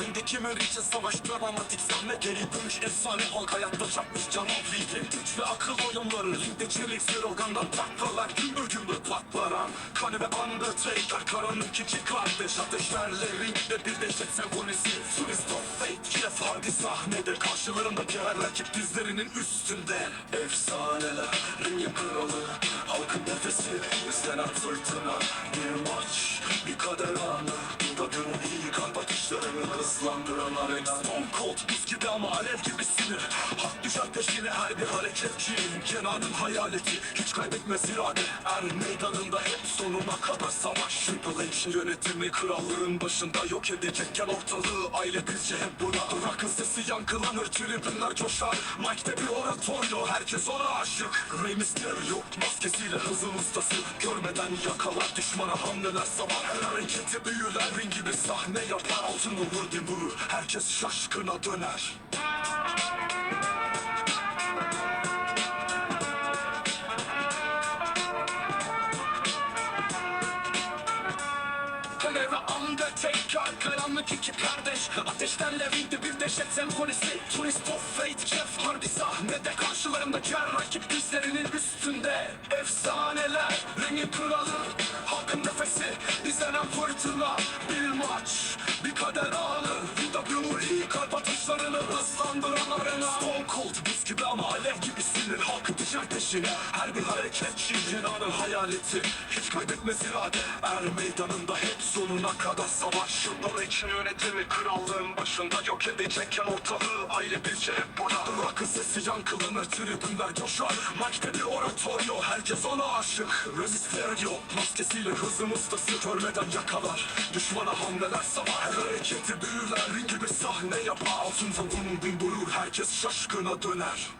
Bendeki mür için savaş dramatik. Sahne Geri dönüş efsane. Halk hayatta çarpmış can afiyeti Güç ve akıl oyunları. Ringde çelik slogandan taklalar Gümbür gümbür patlaran. Kane ve Undertaker Karanlık iki kardeş. Ateşlerle Ringde bir dehşet senfonisi Twist of Fate Jeff Hardy sahnede. Karşılarındaki her rakip dizlerinin üstünde. Efsaneler Ringin kralı Halkın nefesi İstenen fırtına. Bir maç Bir kader anı. Burada günün iyi kalp atışlarını hızlandıran arena Stone Cold buz gibi ama alev gibi sinir. Hak düşer peşine her bir hareketçinin Kenan'ın hayaleti hiç kaybetmez irade. Er meydanında hep sonuna kadar savaş. Triple H'in yönetimi krallığın başında yok edecekken ortalığı Aile bizce hep burada Rock'ın sesi yankılanır tribünler coşar. Mike'de bir oratoryo herkes ona aşık. Rey Mysterio maskesiyle hızın ustası. Görmeden yakalar düşmana hamleler sabah Her hareketi büyüler. Ring gibi sahne yapar Altın olur dimuru herkes şaşkına döner. Kardeş. Ateşlerle ringde bir dehşet senfonisi Twist of Fate Jeff Hardy sahnede. Karşılarımdaki her rakip dizlerinin üstünde. Efsaneler Ringin kralı Halkın nefesi İzlenen fırtına Bir maç Bir kader anı WWE kalp atışlarını hızlandıran arena Stone Cold buz gibi ama alev gibi sinir Halkı peşine Her bir hareketçi Cenan'ın hayaleti. Hiç kaybetmez irade Er meydanında hep sonuna kadar savaş. Yıllar için yönetimi krallığın başında Yok edecekken ortalığı. Aile bir şey hep burada Rock'ın sesi yankılanır tribünler coşar. Mike'de bir oratoryo herkes ona aşık. Resisterio maskesiyle hızın ustası Görmeden yakalar. Düşmana hamleler sabah Her hareketi büyüler gibi sahne yapar. Altın savunun bin durur herkes şaşkına döner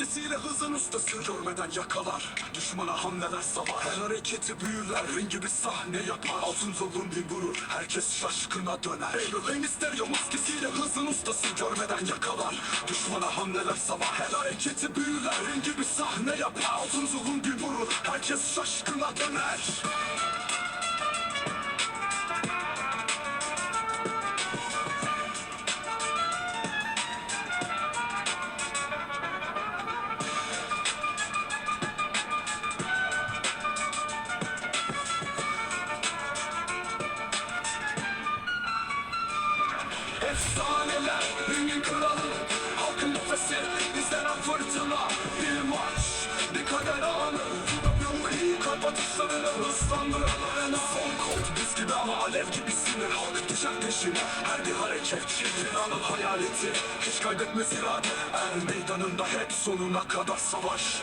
Maskesiyle hızın ustası. Görmeden yakalar Düşmana hamleler sabah Her hareketi büyüler Ring gibi sahne yapar. Altın zorun bir vurur Herkes şaşkına döner. Hey Rey Mysterio maskesiyle hızın ustası. Görmeden yakalar Düşmana hamleler sabah Her hareketi büyüler Ring gibi sahne yapar. Altın zorun bir vurur Herkes şaşkına döner Efsaneler, ringin kralı Halkın nefesi, Bir maç, bir kader anı. WWE kalp atışlarını hızlandıran arena Son Cold biz gibi alev gibi sinir. Halk düşer peşine, her bir hareket Cenan'ın hayaleti, hiç kaybetmez irade Er meydanında hep sonuna kadar savaş